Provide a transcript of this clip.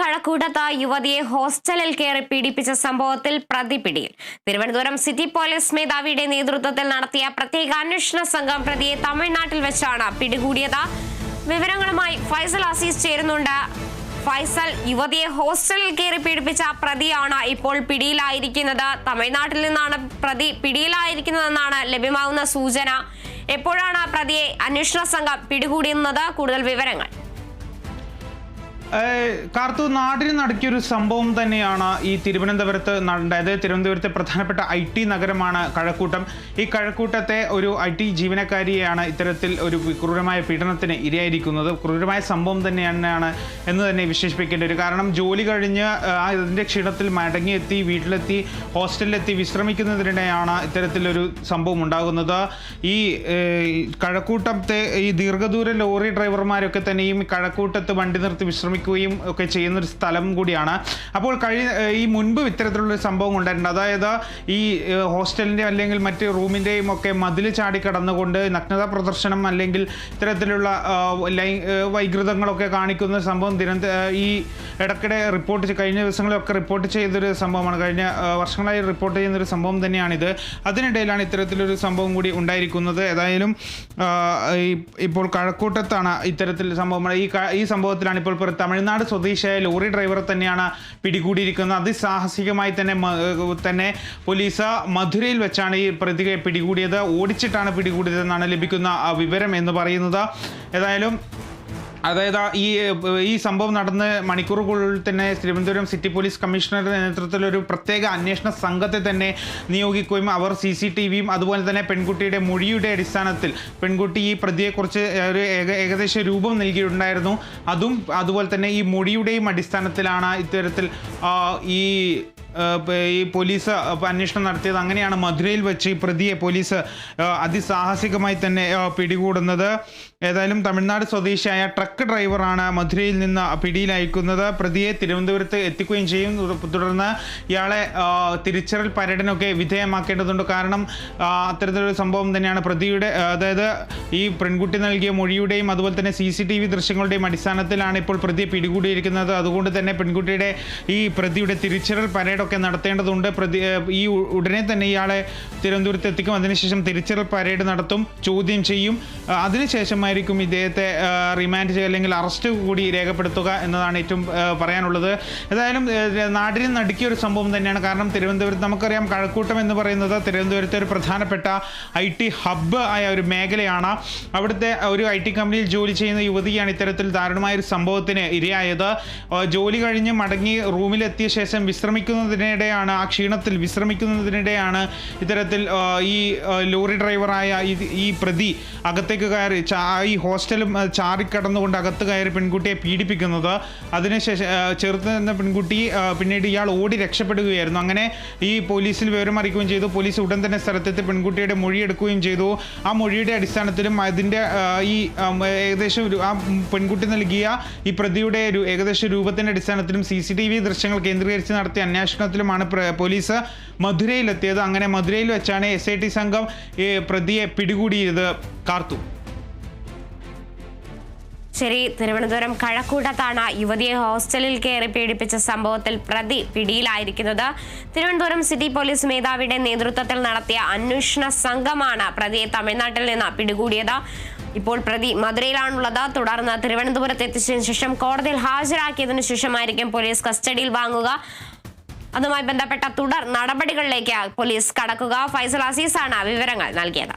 കഴക്കൂട്ടത്ത് യുവതിയെ ഹോസ്റ്റലിൽ കയറി പീഡിപ്പിച്ച സംഭവത്തിൽ പ്രതി പിടിയിൽ തിരുവനന്തപുരം സിറ്റി പോലീസ് മേധാവിയുടെ നേതൃത്വത്തിൽ നടത്തിയ പ്രത്യേക അന്വേഷണ സംഘം പ്രതിയെ തമിഴ്നാട്ടിൽ വെച്ചാണ് പിടികൂടിയത്. വിവരങ്ങളുമായി ഫൈസൽ അസീസ് ചേരുന്നുണ്ട്. ഫൈസൽ യുവതിയെ ഹോസ്റ്റലിൽ കയറി പീഡിപ്പിച്ച പ്രതിയാണ് ഇപ്പോൾ പിടിയിലായിരിക്കുന്നത്. തമിഴ്നാട്ടിൽ നിന്നാണ് പ്രതി പിടിയിലായിരിക്കുന്നതെന്നാണ് ലഭ്യമാകുന്ന സൂചന. എപ്പോഴാണ് പ്രതിയെ അന്വേഷണ സംഘം പിടികൂടുന്നത് കൂടുതൽ വിവരങ്ങൾ. കാർത്തു നാടിന് നടക്കിയൊരു സംഭവം തന്നെയാണ് ഈ തിരുവനന്തപുരത്ത് അതായത് തിരുവനന്തപുരത്തെ പ്രധാനപ്പെട്ട ഐ ടി നഗരമാണ് കഴക്കൂട്ടം. ഈ കഴക്കൂട്ടത്തെ ഒരു ഐ ടി ജീവനക്കാരിയെയാണ് ഇത്തരത്തിൽ ഒരു ക്രൂരമായ പീഡനത്തിന് ഇരയായിരിക്കുന്നത്. ക്രൂരമായ സംഭവം തന്നെയാണ് എന്ന് തന്നെ വിശേഷിപ്പിക്കേണ്ടി വരും. കാരണം ജോലി കഴിഞ്ഞ് അതിന്റെ ക്ഷീണത്തിൽ മടങ്ങിയെത്തി വീട്ടിലെത്തി ഹോസ്റ്റലിലെത്തി വിശ്രമിക്കുന്നതിനിടെയാണ് ഇത്തരത്തിലൊരു സംഭവം ഉണ്ടാകുന്നത്. ഈ കഴക്കൂട്ടത്തെ ഈ ദീർഘദൂര ലോറി ഡ്രൈവർമാരൊക്കെ തന്നെയും കഴക്കൂട്ടത്ത് വണ്ടി നിർത്തി വിശ്രമിക്കുകയും ഒക്കെ ചെയ്യുന്ന ഒരു സ്ഥലം കൂടിയാണ്. അപ്പോൾ കഴിഞ്ഞ ഈ മുൻപ് ഇത്തരത്തിലുള്ളൊരു സംഭവം ഉണ്ടായിട്ടുണ്ട്. അതായത് ഈ ഹോസ്റ്റലിന്റെ അല്ലെങ്കിൽ മറ്റ് റൂമിന്റെയും ഒക്കെ മതിൽ ചാടി കടന്നുകൊണ്ട് നഗ്നതാ പ്രദർശനം അല്ലെങ്കിൽ ഇത്തരത്തിലുള്ള വൈകൃതങ്ങളൊക്കെ കാണിക്കുന്ന സംഭവം ദിനം ഈ ഇടയ്ക്കിടെ റിപ്പോർട്ട് കഴിഞ്ഞ ദിവസങ്ങളിലൊക്കെ റിപ്പോർട്ട് ചെയ്തൊരു സംഭവമാണ്. കഴിഞ്ഞ വർഷങ്ങളായി റിപ്പോർട്ട് ചെയ്യുന്നൊരു സംഭവം തന്നെയാണിത്. അതിനിടയിലാണ് ഇത്തരത്തിലൊരു സംഭവം കൂടി ഉണ്ടായിരിക്കുന്നത്. ഏതായാലും ഇപ്പോൾ കഴക്കൂട്ടത്താണ് ഇത്തരത്തിൽ സംഭവം. ഈ ഈ സംഭവത്തിലാണ് ഇപ്പോൾ തമിഴ്നാട് സ്വദേശിയായ ലോറി ഡ്രൈവറെ തന്നെയാണ് പിടികൂടിയിരിക്കുന്നത്. അതിസാഹസികമായി തന്നെ തന്നെ പോലീസ് മധുരയിൽ വെച്ചാണ് ഈ പ്രതിയെ പിടികൂടിയത്. ഓടിച്ചിട്ടാണ് പിടികൂടിയതെന്നാണ് ലഭിക്കുന്ന വിവരം എന്ന് പറയുന്നത്. ഏതായാലും അതായത് ഈ ഈ സംഭവം നടന്ന് മണിക്കൂറുകളിൽ തന്നെ തിരുവനന്തപുരം സിറ്റി പോലീസ് കമ്മീഷണറുടെ നേതൃത്വത്തിൽ ഒരു പ്രത്യേക അന്വേഷണ സംഘത്തെ തന്നെ നിയോഗിക്കുകയും അവർ സി സി ടി വിയും അതുപോലെ തന്നെ പെൺകുട്ടിയുടെ മൊഴിയുടെ അടിസ്ഥാനത്തിൽ പെൺകുട്ടി ഈ പ്രതിയെക്കുറിച്ച് ഒരു ഏക ഏകദേശ രൂപം നൽകിയിട്ടുണ്ടായിരുന്നു. അതും അതുപോലെ തന്നെ ഈ മൊഴിയുടെയും അടിസ്ഥാനത്തിലാണ് ഇത്തരത്തിൽ ഈ ഈ പോലീസ് അന്വേഷണം നടത്തിയത് അങ്ങനെയാണ് മധുരയിൽ വെച്ച് ഈ പ്രതിയെ പോലീസ് അതിസാഹസികമായി തന്നെ പിടികൂടുന്നത്. ഏതായാലും തമിഴ്നാട് സ്വദേശിയായ ട്രക്ക് ഡ്രൈവറാണ് മധുരയിൽ നിന്ന് പിടിയിലയക്കുന്നത് പ്രതിയെ തിരുവനന്തപുരത്ത് എത്തിക്കുകയും ചെയ്യും. തുടർന്ന് ഇയാളെ തിരിച്ചറിൽ പര്യടനമൊക്കെ വിധേയമാക്കേണ്ടതുണ്ട്. കാരണം അത്തരത്തിലൊരു സംഭവം തന്നെയാണ് പ്രതിയുടെ അതായത് ഈ പെൺകുട്ടി നൽകിയ മൊഴിയുടെയും അതുപോലെ തന്നെ സി സി ടി വി ദൃശ്യങ്ങളുടെയും അടിസ്ഥാനത്തിലാണ് ഇപ്പോൾ പ്രതിയെ പിടികൂടിയിരിക്കുന്നത്. അതുകൊണ്ട് തന്നെ പെൺകുട്ടിയുടെ ഈ പ്രതിയുടെ തിരിച്ചറിയൽ പരേഡൊക്കെ നടത്തേണ്ടതുണ്ട്. പ്രതി ഈ ഉടനെ തന്നെ ഇയാളെ തിരുവനന്തപുരത്ത് എത്തിക്കും. അതിനുശേഷം തിരിച്ചറൽ പരേഡ് നടത്തും ചോദ്യം ചെയ്യും. അതിനുശേഷമായിരിക്കും ഇദ്ദേഹത്തെ റിമാൻഡ് ചെയ്യുക അല്ലെങ്കിൽ അറസ്റ്റ് കൂടി രേഖപ്പെടുത്തുക എന്നതാണ് ഏറ്റവും പറയാനുള്ളത്. ഏതായാലും നാടിന് നടുക്കിയ ഒരു സംഭവം തന്നെയാണ്. കാരണം തിരുവനന്തപുരത്ത് നമുക്കറിയാം കഴക്കൂട്ടം എന്ന് പറയുന്നത് തിരുവനന്തപുരത്തെ ഒരു പ്രധാനപ്പെട്ട ഐ ടി ഹബ്ബ് ആയ ഒരു മേഖലയാണ്. അവിടുത്തെ ഒരു ഐ ടി കമ്പനിയിൽ ജോലി ചെയ്യുന്ന യുവതിയാണ് ഇത്തരത്തിൽ ദാരുണമായ ഒരു സംഭവത്തിന് ഇരയായത്. ജോലി കഴിഞ്ഞ് മടങ്ങി റൂമിലെത്തിയ ശേഷം വിശ്രമിക്കുന്നതിനിടെയാണ് ആ ക്ഷീണത്തിൽ വിശ്രമിക്കുന്നതിനിടെയാണ് ഇത്തരത്തിൽ ഈ ലോറി ഡ്രൈവറായ ഈ- പ്രതി അകത്തേക്ക് കയറി ഈ ഹോസ്റ്റലും ചാറിക്കടന്നുകൊണ്ട് അകത്ത് കയറി പെൺകുട്ടിയെ പീഡിപ്പിക്കുന്നത്. അതിനുശേഷം ചെറുത്ത് നിന്ന പെൺകുട്ടി പിന്നീട് ഇയാൾ ഓടി രക്ഷപ്പെടുകയായിരുന്നു. അങ്ങനെ ഈ പോലീസിൽ വിവരം അറിയിക്കുകയും ചെയ്തു. പോലീസ് ഉടൻ തന്നെ സ്ഥലത്തെത്തി പെൺകുട്ടിയുടെ മൊഴിയെടുക്കുകയും ചെയ്തു. ആ മൊഴിയുടെ അടിസ്ഥാനത്തിലും അതിന്റെ ഈ ഏകദേശം ആ പെൺകുട്ടി നൽകിയ ഈ പ്രതിയുടെ ഏകദേശ രൂപത്തിന്റെ അടിസ്ഥാനത്തിലും സി സി ടി വി ദൃശ്യങ്ങൾ കേന്ദ്രീകരിച്ച് നടത്തിയ അന്വേഷണത്തിലുമാണ് പോലീസ് മധുരയിലെത്തിയത്. അങ്ങനെ മധുരയിൽ വെച്ചാണ് എസ് ഐ ടി സംഘം പ്രതിയെ പിടികൂടിയത് കാർത്തു. ശരി തിരുവനന്തപുരം കഴക്കൂട്ടത്താണ് യുവതിയെ ഹോസ്റ്റലിൽ കയറി പീഡിപ്പിച്ച സംഭവത്തിൽ പ്രതി പിടിയിലായിരിക്കുന്നത്. തിരുവനന്തപുരം സിറ്റി പോലീസ് മേധാവിയുടെ നേതൃത്വത്തിൽ നടത്തിയ അന്വേഷണ സംഘമാണ് പ്രതിയെ തമിഴ്നാട്ടിൽ നിന്ന് പിടികൂടിയത്. ഇപ്പോൾ പ്രതി മധുരയിലാണുള്ളത്. തുടർന്ന് തിരുവനന്തപുരത്ത് എത്തിച്ചതിനു ശേഷം കോടതിയിൽ ഹാജരാക്കിയതിനു ശേഷമായിരിക്കും പോലീസ് കസ്റ്റഡിയിൽ വാങ്ങുക. അതുമായി ബന്ധപ്പെട്ട തുടർ നടപടികളിലേക്ക് പോലീസ് കടക്കുക. ഫൈസൽ അസീസാണ് വിവരങ്ങൾ നൽകിയത്.